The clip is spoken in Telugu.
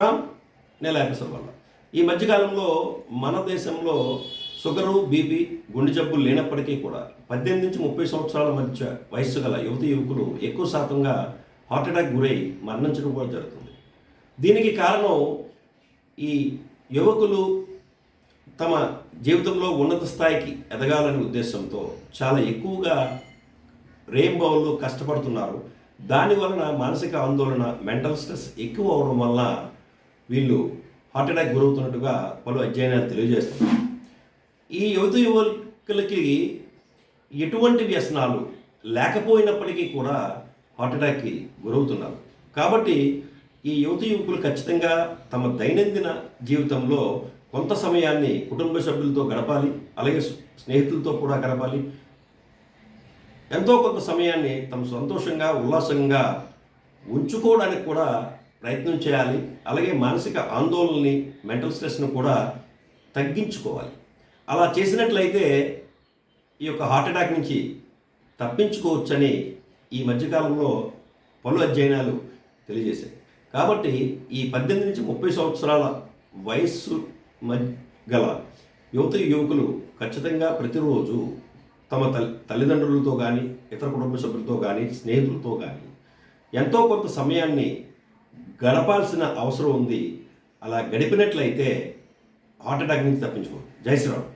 నేల ఎపిసోడ్ వల్ల. ఈ మధ్యకాలంలో మన దేశంలో షుగరు బీపీ గుండె జబ్బులు లేనప్పటికీ కూడా పద్దెనిమిది నుంచి ముప్పై సంవత్సరాల మధ్య వయస్సు గల యువతి యువకులు ఎక్కువ శాతంగా హార్ట్ అటాక్ గురై మరణించడం కూడా జరుగుతుంది. దీనికి కారణం ఈ యువకులు తమ జీవితంలో ఉన్నత స్థాయికి ఎదగాలనే ఉద్దేశంతో చాలా ఎక్కువగా రెయిన్బోలో కష్టపడుతున్నారు. దాని వలన మానసిక ఆందోళన మెంటల్ స్ట్రెస్ ఎక్కువ అవడం వల్ల వీళ్ళు హార్ట్ అటాక్ గురవుతున్నట్టుగా పలు అధ్యయనాలు తెలియజేస్తున్నారు ఈ యువత యువకులకి ఎటువంటి వ్యసనాలు లేకపోయినప్పటికీ కూడా హార్ట్ అటాక్కి గురవుతున్నారు. కాబట్టి ఈ యువత యువకులు ఖచ్చితంగా తమ దైనందిన జీవితంలో కొంత సమయాన్ని కుటుంబ సభ్యులతో గడపాలి అలాగే స్నేహితులతో కూడా గడపాలి. ఎంతో కొంత సమయాన్ని తమ సంతోషంగా ఉల్లాసంగా ఉంచుకోవడానికి కూడా ప్రయత్నం చేయాలి. అలాగే మానసిక ఆందోళనని మెంటల్ స్ట్రెస్ను కూడా తగ్గించుకోవాలి. అలా చేసినట్లయితే ఈ యొక్క హార్ట్ అటాక్ నుంచి తప్పించుకోవచ్చని ఈ మధ్యకాలంలో పలు అధ్యయనాలు తెలియజేశాయి. కాబట్టి ఈ పద్దెనిమిది నుంచి ముప్పై సంవత్సరాల వయస్సు మధ్య గల యువత యువకులు ఖచ్చితంగా ప్రతిరోజు తమ తల్లి తల్లిదండ్రులతో కానీ ఇతర కుటుంబ సభ్యులతో కానీ స్నేహితులతో కానీ ఎంతో కొంత సమయాన్ని గడపాల్సిన అవసరం ఉంది. అలా గడిపినట్లయితే హార్ట్ అటాక్ నుంచి తప్పించుకో జై శ్రీరామ్.